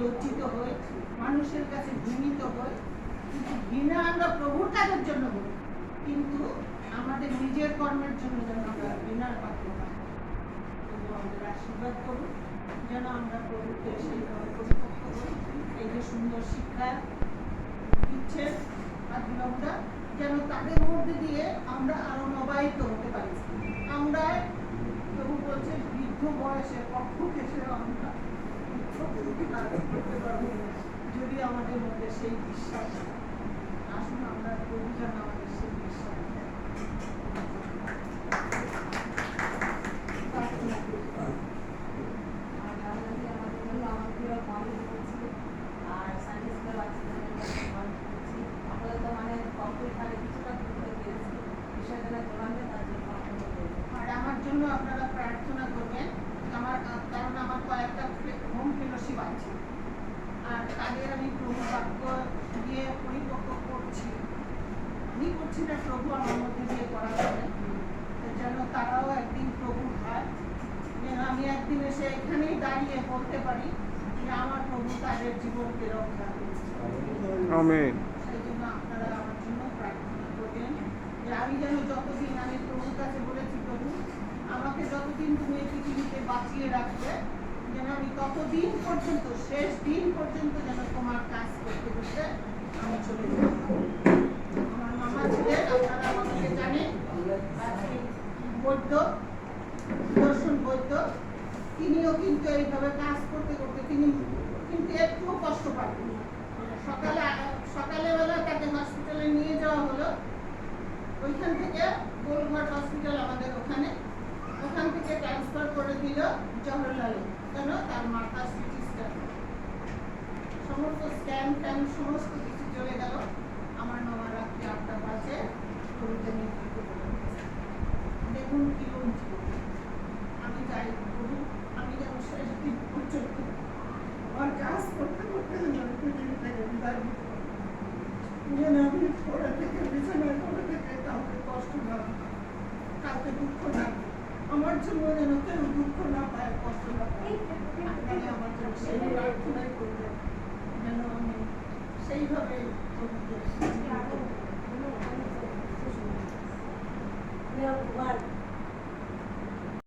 লজ্জিত হই, মানুষের কাছে ঘৃণিত হই। কিন্তু ঘৃণা আমরা প্রভুর কাজের জন্য করি, কিন্তু আমাদের নিজের কর্মের জন্য যেন আমরা ঘৃণার পাত্র না। প্রভু আমাদের আশীর্বাদ করুন, যেন আমরা প্রভুকে সেইভাবে পরিপক্ক করি এই যে সুন্দর শিক্ষা দিচ্ছে আদিবাবুরা যেন তাদের মধ্যে দিয়ে আমরা আরও নবায়িত হতে পারি। আমরা প্রভু বলছে বৃদ্ধ বয়সে পক্ষ আমরা করতে পারব যদি আমাদের মধ্যে সেই বিশ্বাস আসুন আমরা প্রভু আমাদের সেই বিশ্বাস। আমাদের জন্য আছে আর তাদের আমি প্রভু বাক্য দিয়ে পরিপক্ক করছি। আমি করছি না প্রভু আমার মধ্যে দিয়ে করাচ্ছেন যেন তারাও একদিন প্রভু হয়। যেন আমি একদিন এসে এখানেই দাঁড়িয়ে বলতে পারি যে আমার প্রভু তাদের জীবনকে রক্ষা করেছে। সেই জন্য আপনারা আমার জন্য প্রার্থনা করবেন যে আমি যেন যতদিন আমি প্রভুর কাছে বলেছি প্রভু আমাকে যতদিন তুমি এই পৃথিবীতে বাঁচিয়ে রাখবে যেন আমি ততদিন পর্যন্ত, শেষ দিন পর্যন্ত যেন তোমার কাজ করতে করতে আমি চলে আমার মামা ছিলেন, আপনারা আমাকে জানেন বৈদ্য দর্শন বৈদ্য তিনিও কিন্তু এইভাবে কাজ করতে করতে তিনি কিন্তু একটুও কষ্ট পাননি। সকালে সকালে বেলা তাকে হসপিটালে নিয়ে যাওয়া হলো। ওইখান থেকে গোলঘাট হসপিটাল আমাদের ওখানে। ওখান থেকে ট্রান্সফার করে দিল জওহরলালে কেন তার মাথা সিটি সমস্ত স্ক্যান ট্যান সমস্ত কিছু চলে গেল। আমার মামা রাত্রি আটটা বাজে। দিয়েছে। দেখুন কি জীবন আমি চাই প্রভু আমি যেন শেষ পর্যন্ত আমার কাজ করতে করতে যেন আমি থেকে বিছানায় থেকে কষ্ট না কাউকে দুঃখ না দুঃখ না কষ্ট না পায় যেন আমি সেইভাবে